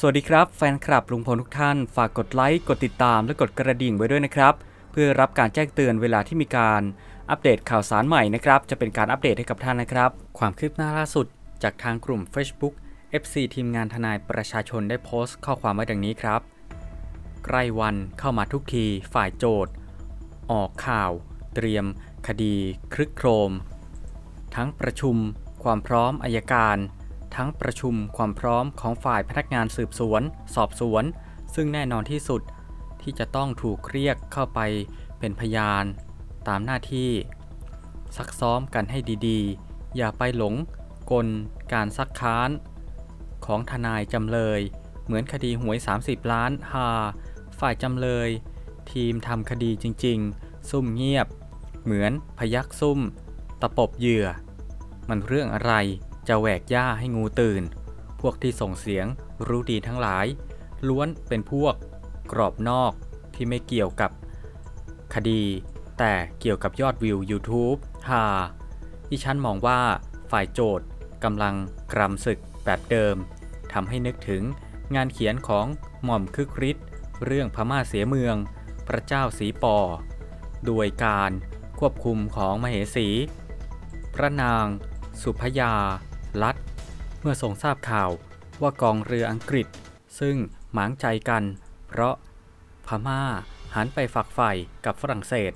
สวัสดีครับแฟนคลับลุงพลทุกท่าน ฝากกดไลค์ กดติดตามและกดกระดิ่งไว้ด้วยนะครับ เพื่อรับการแจ้งเตือนเวลาที่มีการอัปเดตข่าวสารใหม่นะครับ จะเป็นการอัปเดตให้กับท่านนะครับ ความคืบหน้าล่าสุด จากทางกลุ่ม Facebook FC ทีมงานทนายประชาชนได้โพสต์ข้อความไว้ดังนี้ครับ ใกล้วันเข้ามาทุกที ฝ่ายโจทย์ ออกข่าว เตรียม คดีครึกโครม ทั้งประชุม ความพร้อมอายการ ทั้งประชุมความพร้อมของฝ่ายพนักงานสืบสวน สอบสวน ซึ่งแน่นอนที่สุดที่จะต้องถูกเรียกเข้าไปเป็นพยาน ตามหน้าที่ ซักซ้อมกันให้ดีๆ อย่าไปหลงกลการซักค้าน ของทนายจำเลย เหมือนคดีหวย 30 ล้านฮาฝ่ายจำเลย ทีมทำคดีจริงๆ ซุ่มเงียบ เหมือนพยักซุ่ม ตะปบเหยื่อ มันเรื่องอะไร จะแหวกหญ้าให้งูตื่น พวกที่ส่งเสียงรู้ดีทั้งหลาย ล้วนเป็นพวกกรอบนอกที่ไม่เกี่ยวกับคดี แต่เกี่ยวกับยอดวิว YouTube ฮาดิฉันมองว่าฝ่ายโจทย์กำลังกรำศึกแบบเดิมทำให้นึกถึงงานเขียนของหม่อมคึกฤทธิ์เรื่องพม่าเสียเมือง พระเจ้าสีปอโดยการควบคุมของมเหสี พระนาง สุพยา ลัดเมื่อทรงทราบข่าวว่ากองเรืออังกฤษ ซึ่งหมางใจกัน เพราะพม่าหันไปฝักใฝ่กับฝรั่งเศส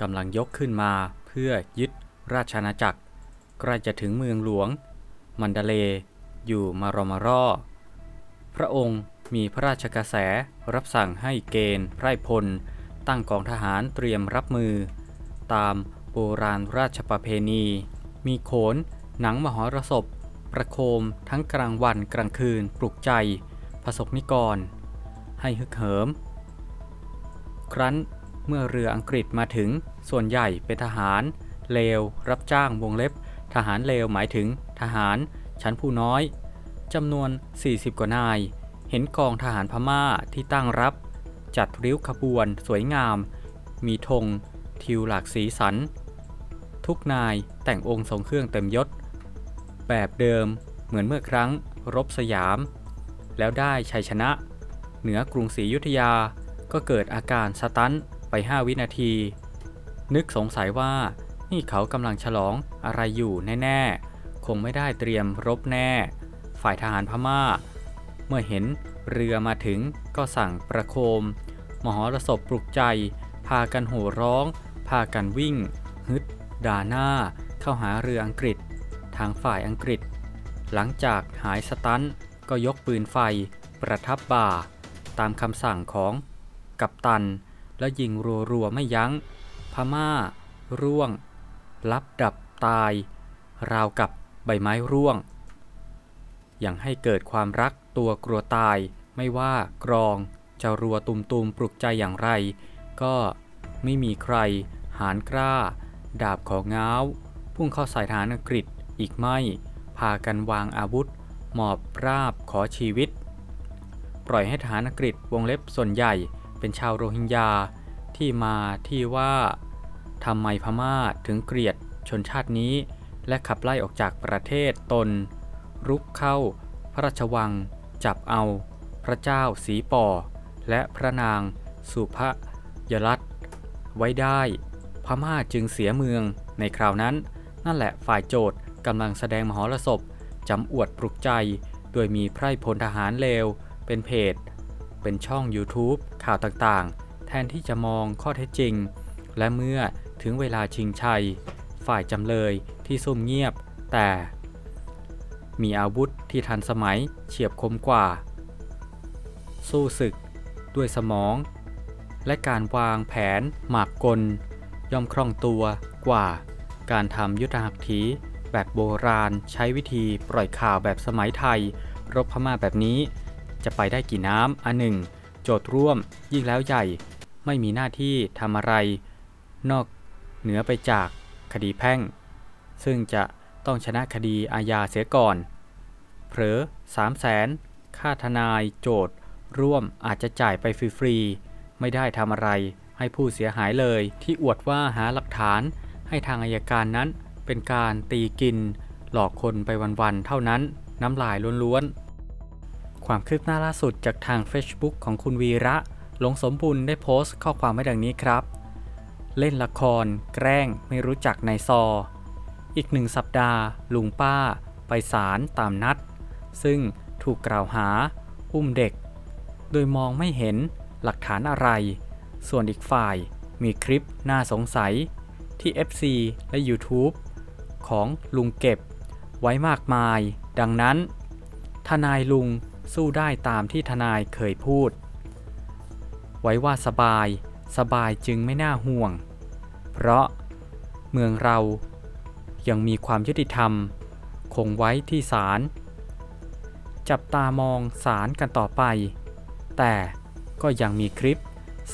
กำลังยกขึ้นมาเพื่อยึดราชอาณาจักร ใกล้จะถึงเมืองหลวง มันดาเลย์อยู่มารอมารอ พระองค์มีพระราชกระแสรับสั่งให้เกณฑ์ไพร่พล ตั้งกองทหารเตรียมรับมือ ตามโบราณราชประเพณี มีโขน หนังมหรสพ ประโคมทั้งกลางวันกลางคืนปลุกใจพระสกนิกร ให้ฮึกเหิม ครั้นเมื่อเรืออังกฤษมาถึงส่วนใหญ่เป็นทหาร เลว รับจ้างวงเล็บ ทหารเลวหมายถึง ทหาร ชั้นผู้น้อยจำนวน 40 กว่านาย เห็นกองทหารพม่าที่ตั้งรับ จัดริ้วขบวนสวยงาม มีธงทิวหลากสีสัน ทุกนายแต่งองค์ทรงเครื่องเต็มยศ แบบเดิมเหมือนเมื่อครั้งรบสยาม แล้วได้ชัยชนะ เหนือกรุงศรีอยุธยาก็เกิดอาการสตันไป 5 วินาที นึกสงสัยว่านี่เขากำลังฉลองอะไรอยู่แน่ๆ คงไม่ได้เตรียมรบแน่ ฝ่ายทหารพม่า เมื่อเห็นเรือมาถึงก็สั่งประโคม มหรสพปลุกใจ พากันโห่ร้อง พากันวิ่ง ฮึดด่าหน้า เข้าหาเรืออังกฤษ ทางฝ่ายอังกฤษ หลังจากหายสตันก็ยกปืนไฟประทับบ่า ตามคำสั่งของกัปตัน แล้วยิงรัวๆไม่ยัง้ง พม่า ร่วง ลับดับตาย ราวกับใบไม้ร่วง อย่างให้เกิดความรักตัวกลัวตายไม่ว่ากรองจะรัวตุมตุมปลุกใจอย่างไร ก็ไม่มีใคร หานกล้า ดาบของง้าว พุ่งเข้าใส่ทหารอังกฤษ อีกไม่พากันวางอาวุธ หมอบราบขอชีวิต ปล่อยให้ทหารอังกฤษวงเล็บส่วนใหญ่เป็นชาวโรฮิงญาที่มาที่ว่าทำไมพม่าถึงเกลียดชนชาตินี้ และขับไล่ออกจากประเทศตน รุกเข้า พระราชวัง จับเอา พระเจ้าสีปอและพระนางสุภยรัตไว้ได้ พม่าจึงเสียเมืองในคราวนั้น นั่นแหละฝ่ายโจทย์ กำลังแสดงมหรสพจำอวดปลุกใจ โดยมีไพร่พลทหารเลว เป็นเพจ เป็นช่อง YouTube ข่าวต่างๆ แทนที่จะมองข้อเท็จจริง และเมื่อถึงเวลาชิงชัย ฝ่ายจำเลยที่ซุ่มเงียบ แต่ มีอาวุธที่ทันสมัยเฉียบคมกว่า สู้ศึก ด้วยสมอง และการวางแผนหมากกล ย่อมคล่องตัวกว่า การทำยุทธหักถี แบบโบราณ ใช้วิธีปล่อยข่าวแบบสมัยไทย รบพม่าแบบนี้ จะไปได้กี่น้ำอันหนึ่ง โจทย์ร่วม ยิ่งแล้วใหญ่ ไม่มีหน้าที่ทำอะไร นอกเหนือไปจากคดีแพ่ง ซึ่งจะต้องชนะคดีอาญาเสียก่อน เผลอ3 0 0แสนค่าทนายโจทย์ร่วมอาจจะจ่ายไปฟรีๆ ไม่ได้ทำอะไรให้ผู้เสียหายเลยที่อวดว่าหาหลักฐานให้ทางอายการนั้น เป็นการตีกิน หลอกคนไปวันๆ เท่านั้น น้ำลายล้วนๆ ความคืบหน้าล่าสุดจากทาง Facebook ของคุณวีระ หลงสมบุญได้โพสต์ข้อความไว้ดังนี้ครับ เล่นละคร แกล้งไม่รู้จักนายซอ อีกหนึ่งสัปดาห์ ลุงป้า ไปศาลตามนัด ซึ่งถูกกล่าวหา อุ้มเด็ก โดยมองไม่เห็นหลักฐานอะไร ส่วนอีกฝ่ายมีคลิปน่าสงสัยที่ FC และ YouTube ของลุงเก็บไว้มากมาย ดังนั้น ทนายลุงสู้ได้ตามที่ทนายเคยพูด ไว้ว่าสบายสบายจึงไม่น่าห่วง เพราะเมืองเรายังมีความยุติธรรม คงไว้ที่ศาลจับตามองศาลกันต่อไป แต่ก็ยังมีคลิป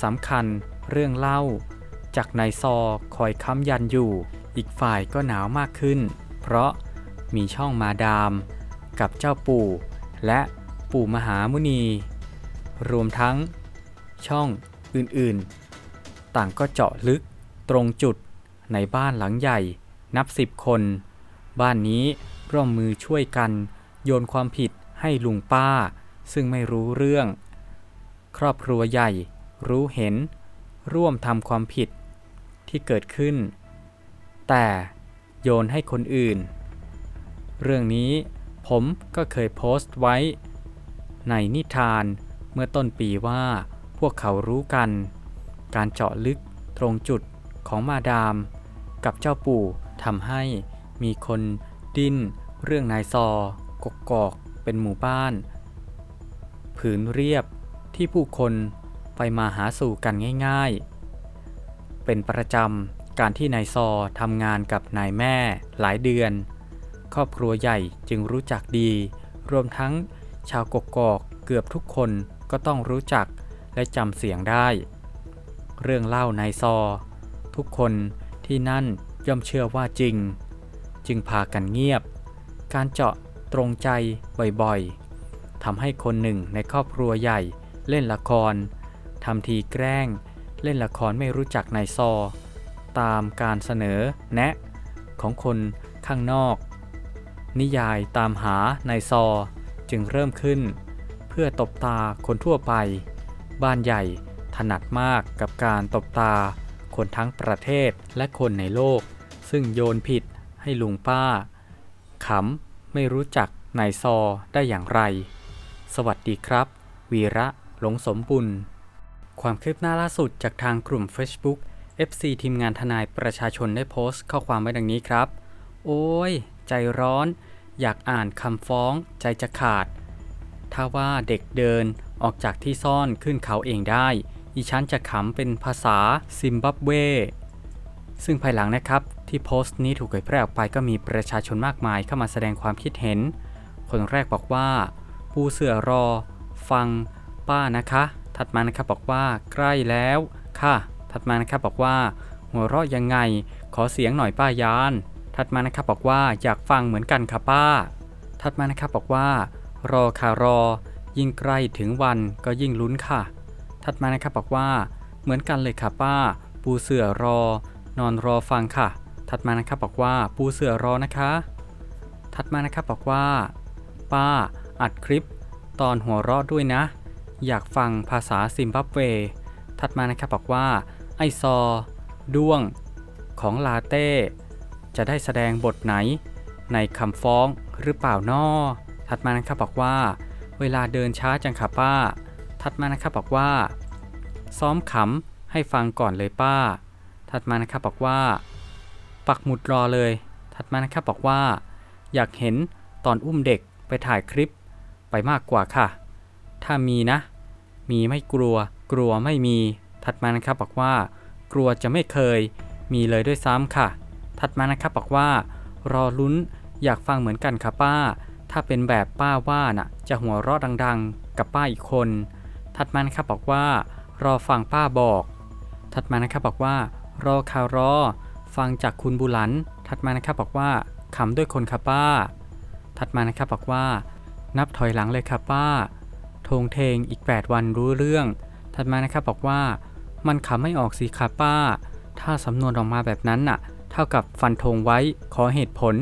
สำคัญเรื่องเล่าจากนายซอคอยค้ำยันอยู่ อีกฝ่ายก็หนาวมากขึ้น เพราะมีช่องมาดาม กับเจ้าปู่ และปู่มหามุนี รวมทั้งช่องอื่นๆ ต่างก็เจาะลึกตรงจุดในบ้านหลังใหญ่นับสิบคน บ้านนี้ร่วมมือช่วยกันโยนความผิดให้ลุงป้า ซึ่งไม่รู้เรื่อง ครอบครัวใหญ่รู้เห็น ร่วมทำความผิดที่เกิดขึ้น แต่โยนให้คนอื่น เรื่องนี้ผมก็เคยโพสต์ไว้ ในนิทานเมื่อต้นปีว่าพวกเขารู้กัน การเจาะลึกตรงจุดของมาดาม กับเจ้าปู่ทำให้มีคนดิ้นเรื่องนายซอกกกอกเป็นหมู่บ้าน ผืนเรียบที่ผู้คนไปมาหาสู่กันง่าย ๆ เป็นประจำ การที่นายซอทำงานกับนายแม่หลายเดือน ครอบครัวใหญ่จึงรู้จักดี รวมทั้งชาวกกอกเกือบทุกคนก็ต้องรู้จักและจำเสียงได้ เรื่องเล่านายซอ ทุกคนที่นั่นย่อมเชื่อว่าจริง จึงพากันเงียบ การเจาะตรงใจบ่อยๆทำให้คนหนึ่งในครอบครัวใหญ่เล่นละครทำทีแกล้ง เล่นละครไม่รู้จักนายซอ ตามการเสนอแนะของคนข้างนอก นิยายตามหาในซอจึงเริ่มขึ้น เพื่อตบตาคนทั่วไป บ้านใหญ่ถนัดมากกับการตบตาคนทั้งประเทศและคนในโลก ซึ่งโยนผิดให้ลุงป้าขำไม่รู้จักนายซอได้อย่างไร สวัสดีครับ วีระหลงสมบุญ ความคืบหน้าล่าสุดจากทางกลุ่ม Facebook FC ทีมงานทนายประชาชนได้โพสต์ข้อความไว้ดังนี้ครับ โอ้ย ใจร้อน อยากอ่านคำฟ้องใจจะขาด ถ้าว่าเด็กเดินออกจากที่ซ่อนขึ้นเขาเองได้ อีชั้นจะขำเป็นภาษาซิมบับเว ซึ่งภายหลังนะครับที่โพสต์นี้ถูกเผยแพร่ออกไปก็มีประชาชนมากมายเข้ามาแสดงความคิดเห็น คนแรกบอกว่าปูเสือรอ ฟัง ป้านะคะ ถัดมานะครับบอกว่าใกล้แล้วค่ะ ถัดมานะครับบอกว่า หัวเราะยังไง ขอเสียงหน่อยป้ายาน ถัดมานะครับบอกว่าอยากฟังเหมือนกันค่ะป้า ถัดมานะครับบอกว่า รอค่ะรอ ยิ่งใกล้ถึงวันก็ยิ่งลุ้นค่ะ ถัดมานะครับบอกว่า เหมือนกันเลยค่ะป้า ปูเสือรอ นอนรอฟังค่ะ ถัดมานะครับบอกว่าปูเสือรอนะคะ ถัดมานะครับบอกว่า ป้า อัดคลิป ตอนหัวเราะด้วยนะ อยากฟังภาษาซิมบับเวถัดมานะครับบอกว่า ไอซอ ด้วง ของลาเต้ จะได้แสดงบทไหน ในคำฟ้องหรือเปล่านอถัดมานะครับบอกว่า เวลาเดินช้าจังค่ะป้า ถัดมานะครับบอกว่า ซ้อมขำให้ฟังก่อนเลยป้า ถัดมานะครับบอกว่า ปักหมุดรอเลย ถัดมานะครับบอกว่า อยากเห็นตอนอุ้มเด็กไปถ่ายคลิปไปมากกว่าค่ะ ถ้ามีนะ มีไม่กลัว กลัวไม่มี ถัดมานะครับบอกว่า กลัวจะไม่เคยมีเลยด้วยซ้ำค่ะ ถัดมานะครับบอกว่า รอลุ้นอยากฟังเหมือนกันค่ะป้า ถ้าเป็นแบบป้าว่าน่ะ จะหัวเราะดังๆ กับป้าอีกคน ถัดมานะครับบอกว่า รอฟังป้าบอก ถัดมานะครับบอกว่า รอข่าวรอ ฟังจากคุณบุหลัน ถัดมานะครับบอกว่าขำด้วยคนค่ะป้า ถัดมานะครับบอกว่า นับถอยหลังเลยค่ะป้าทงเทงอีก 8 วันรู้เรื่อง ถัดมานะครับบอกว่า มันขำไม่ออกสิค่ะป้า ถ้าสำนวนออกมาแบบนั้นน่ะ เท่ากับฟันธงไว้ขอเหตุผล